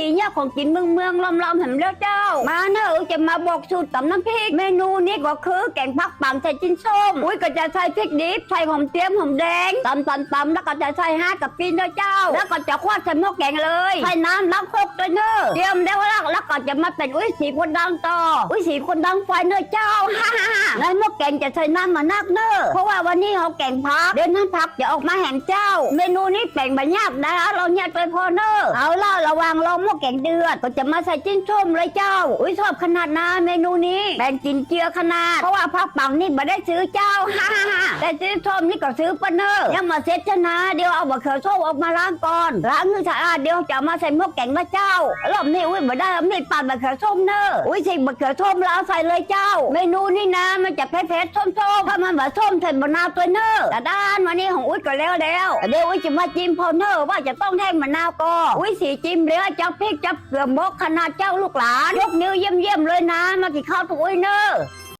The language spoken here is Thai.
สีเนี่ยของกินเมืองเมืองล้อมๆแหมแล้วเจ้า มาเนอะอุ้ยจะมาบอกสูตรตำน้ำพริก เมนูนี้ก็คือแกงผักปังใส่จิ้นส้ม อุ้ยก็จะใส่พริกดิบใส่หอมเจียมหอมแดงตำตำตำแล้วก็จะใส่ห้ากับปีนเจ้า แล้วก็จะควาดใส่หม้อแกงเลยใส่น้ำน้ำโคกด้วยเนอะเตรียมแล้ว ก็จะมาเป็นอุ้ยสีคนดังต่ออุ้ยสีคนดังไฟเนอะเจ้าฮ่าฮ่าฮ่าในหม้อแกงจะใส่น้ำมานักเนอะเพราะว่าวันนี้เขาแกงพักเดี๋ยวน้ำพักจะออกมาแห่งเจ้า เมนูนี้แปลงบะยากนะเราเนี่ยไปพอเนอะเอาล่ะระวังรอหม้อแกงเดือดก็จะมาใส่จิ้นส้มเลยเจ้า อุ้ยชอบขนาดนะเมนูนี้แบ่งกินเจือขนาดเพราะว่าพักปังนี่ไม่ได้ซื้อเจ้าฮ่าฮ่าฮ่าแต่จิ้นส้มนี่ก็ซื้อปะเนอะยังมาเซ็ตชนะเดี๋ยวเอาบะเขือส้มออกมาล้างก่อนล้างให้สะอาดเดี๋ยวจะมาใส่หม้อแกงนะเจ้ารอบนี้อุ้ยไม่ได้เอามีดปาดบะเขือส้มเนอะอุ้ยใส่บะเขือส้มแล้วเอาใส่เลยเจ้า เมนูนี่นะมันจะเผ็ดๆส้มๆถ้ามันแบบส้มใส่มะนาวตัวเนอะแต่ด้านวันนี้ของอุ้ยก็แล้วแล้วเดี๋ยวอุ้ยจะมาจิ้มพอเนอะว่าจะต้องแท่งมะนาวก็อุ้ยสีจิ้มเหลือจะพริกจะเกลือมกขนาดเจ้าลูกหลานยกนิ้วเยี่ยมๆเลยนะ มากินข้าวทุกอุ้ยเนอะ